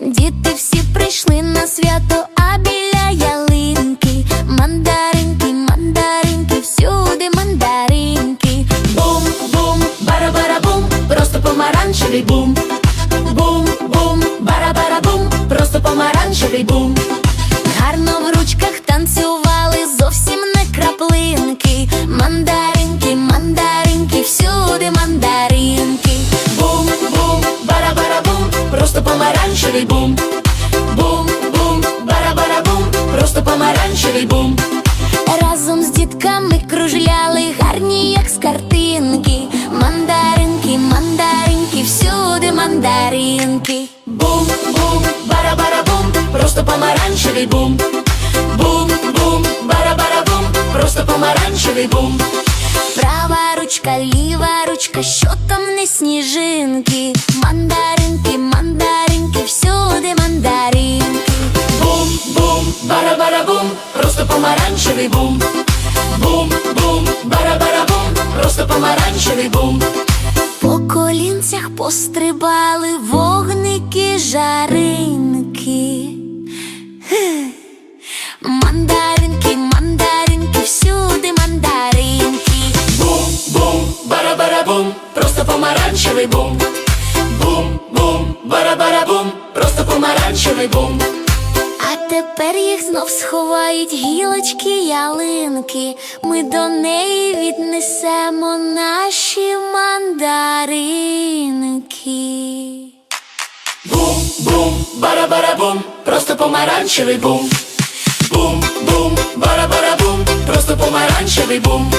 Діти всі прийшли на свято, а біля ялинки мандаринки, мандаринки, всюди мандаринки. Бум, бум, бара-бара-бум, просто помаранчевий бум. Бум, бум, бара-бара-бум, просто помаранчевий бум. Просто помаранчевий бум. Бум, бум, бара-бара-бум, просто помаранчевий бум. Разом з дітками кружляли гарні, як з картинки. Мандаринки, мандаринки, всюди мандаринки. Бум, бум, бара-бара-бум, просто помаранчевий бум. Бум, бум, бара-бара-бум, просто помаранчевий бум. Права ручка, ліва ручка, що там не сніжинки. Мандаринки, бара-бара-бум, просто помаранчевий бум. Бум, бум, бара-бара-бум, просто помаранчевий бум. По колінцях пострибали вогники, жаринки. Мандаринки, мандаринки, всюди мандаринки. Бум, бум, бара-бара-бум, просто помаранчевий бум. Бум, бум, бара-бара-бум, просто помаранчевий бум. Тепер їх знов сховають гілочки ялинки. Ми до неї віднесемо наші мандаринки. Бум, бум, бара-бара-бум, просто помаранчевий бум. Бум, бум, бара-бара-бум, просто помаранчевий бум.